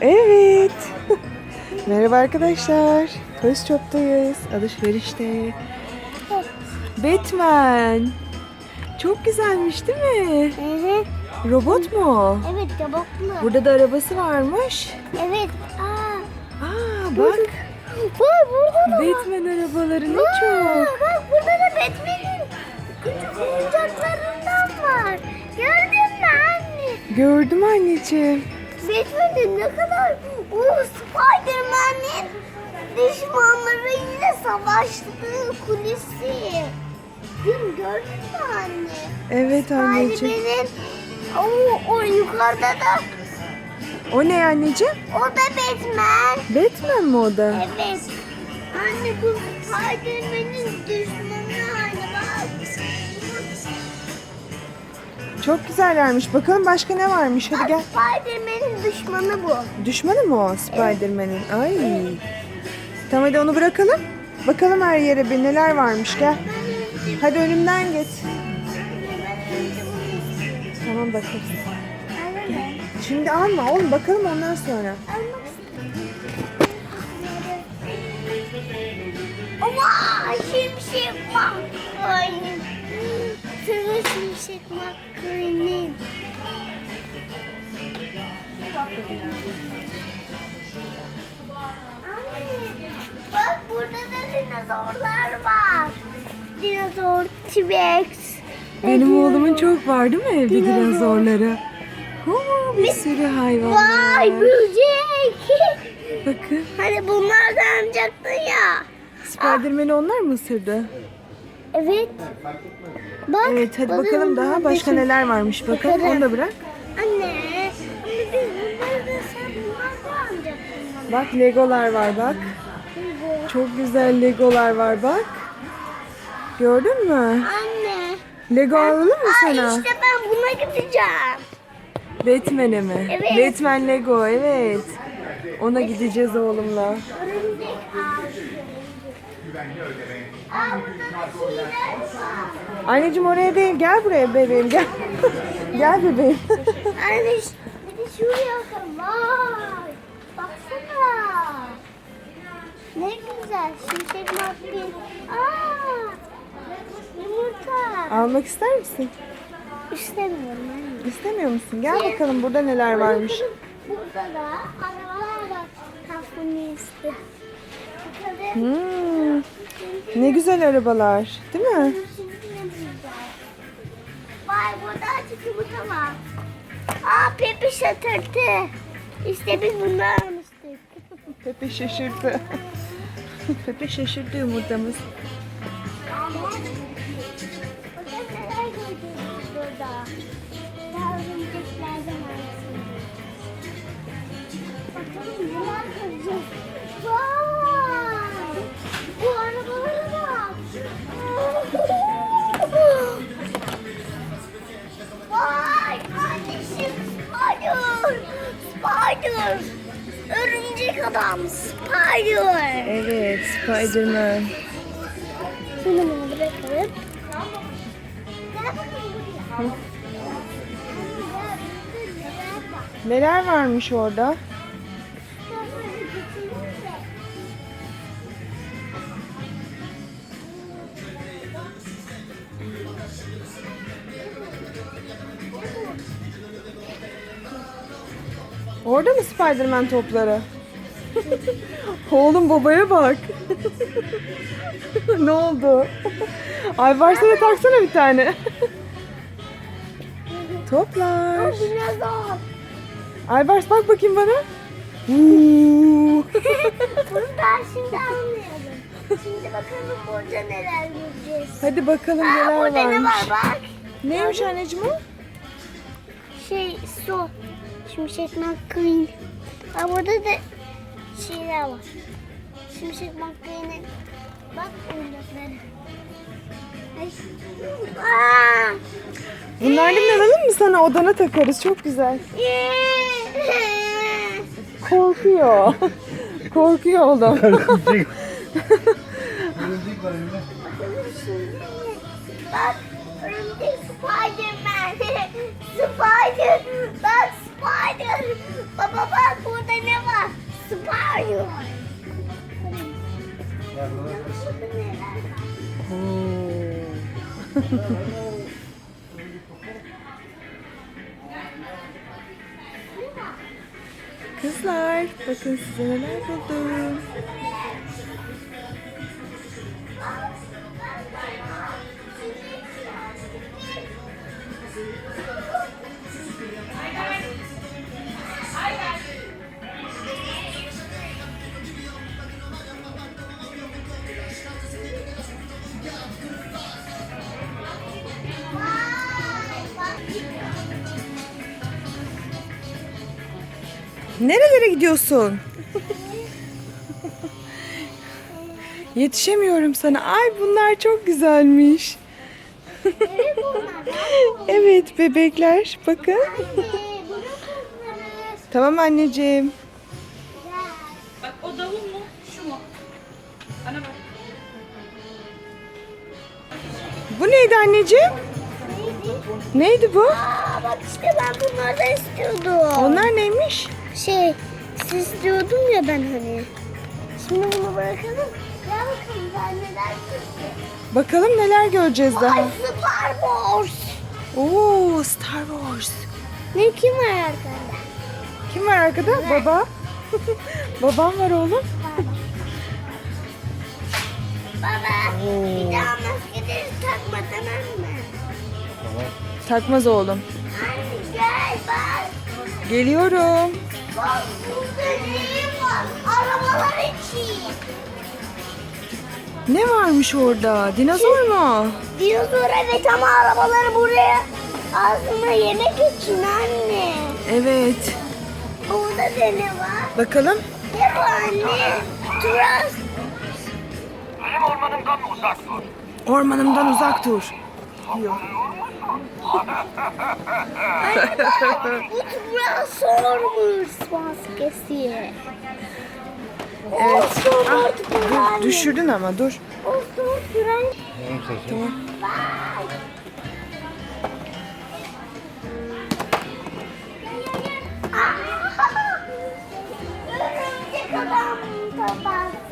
Evet. Merhaba arkadaşlar. Toy Shop'tayız. Alışverişte. Batman. Çok güzelmiş değil mi? Evet. Robot mu? Evet tabaklı. Burada da arabası varmış. Evet. Aa. Aa bak. Var burada da var. Batman arabaları ne çok. Bak burada da Batman'in küçük oyuncaklarından var. Gördün mü anne? Gördüm anneciğim. Batman'in ne kadar... O Spider-Man'in düşmanlarıyla savaştığı kulisi. Değil mi? Gördün mü anne? Evet anneciğim. Spider-Man'in o, o yukarıda da O ne anneciğim? o da Batman. Batman mi o da? Evet. Anne bu Spider-Man'in düşmanı Çok güzellermiş. Bakalım başka ne varmış. Hadi gel. Spider-Man'in düşmanı bu. Düşmanı mı o Spider-Man'in? Ay. Tamam hadi onu bırakalım. Bakalım her yere bir neler varmış gel. Hadi önümden geç. Tamam bakarız. Şimdi alma oğlum bakalım ondan sonra. Ama şimşek McQueen. Şimşek McQueen'in. Anne, Bak burada da dinozorlar var. Dinozor, T-Rex. Benim oğlumun çok var değil mi evde Dinozor. dinozorları? Oo, bir sürü hayvan var. Vay böcek. Bakın. Hani bunlardan alacaktın ya. Spider-Man'i onlar mı ısırdı? Evet. Bak. Evet hadi bakalım daha başka neler varmış bakalım onu da bırak. Anne. Bak legolar var bak. Çok güzel legolar var bak. Gördün mü? Anne. Lego alalım mı Aa, sana? işte ben buna gideceğim. Batman'e mi? Evet. Batman Lego evet. Ona gideceğiz oğlumla. Örümcek ağacı. Anneciğim oraya değil gel buraya bebeğim gel. gel bebeğim. Anne bir de şuraya bakalım. Vay. Baksana. Ne güzel. Şimşek McQueen. Aa. Yumurta. Almak ister misin? İstemiyorum anne. İstemiyor musun? Gel bakalım burada neler varmış. Burada da arabalar var. Kafunisi. Bakalım. Hmm, ne güzel arabalar değil mi? Vay burada açık yumurta var. Aa Pepe şatırtı. İşte biz bundan almıştık. Pepe şaşırdı. Pepe şaşırdı yumurtamız. Örümcek adam Spider. Evet Spiderman. Şimdi bunu bırakalım. Neler varmış orada? Orada mı Spiderman topları? Oğlum babaya bak. ne oldu? Ay varsana taksana bir tane. Toplar. Dinozor. Aybars bak bakayım bana. Bunu daha şimdi anlayalım. Şimdi bakalım burada neler göreceğiz. Hadi bakalım Aa, neler burada ne varmış. var bak. Neymiş anneciğim o? Şey su. Şimşek McQueen. Aa, burada da şeyler var. Şimşek McQueen'in bak oyuncakları. Bunlardan alalım mı sana odana takarız çok güzel. Korkuyor. Korkuyor oğlum. Bak örümcek Spiderman. Spider. Bak Spider. Baba bak burada ne diyor. Kızlar bakın size neler buldum. Nerelere gidiyorsun? Yetişemiyorum sana. Ay bunlar çok güzelmiş. evet bebekler bakın. Tamam anneciğim. Bak o davul mu? Şu mu? Ana bak. Bu neydi anneciğim? Neydi bu? Aa bak işte ben bunlardan istiyordum. Onlar neymiş? Şey, siz istiyordum ya ben hani. Şimdi bunu bırakalım. Ya bakalım ben neler çıktı. Bakalım neler göreceğiz Ay daha. Star Wars. Oo Star Wars. Ne kim var arkada? Kim var arkada? Baba. Babam var oğlum. Baba bir daha maskeleri takma tamam mı? Takmaz oğlum. Anne gel bak. Geliyorum. Var? Arabalar için. Ne varmış orada? Dinozor mu? Dinozor evet ama arabaları buraya ağzına yemek için anne. Evet. Burada da ne var? Bakalım. Ne bu anne? Turas. Benim ormanımdan uzak dur. Ormanımdan uzak dur. Diyor. Bu Tyrannosaurus maskesi. Evet. Ah, dur, düşürdün ama dur. Tamam. Örümcek adam bak.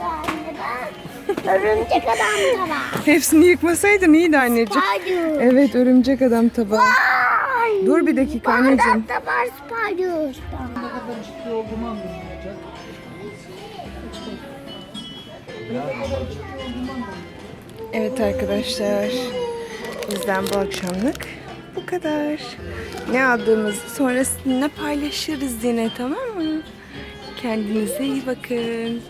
Örümcek adam tabağı. Hepsini yıkmasaydın iyiydi anneciğim. Spider. Evet örümcek adam tabağı. Vay. Dur bir dakika anneciğim. Bardak da var Spider. Evet arkadaşlar. Bizden bu akşamlık bu kadar. Ne aldığımızı sonra sizinle paylaşırız yine tamam mı? Kendinize iyi bakın.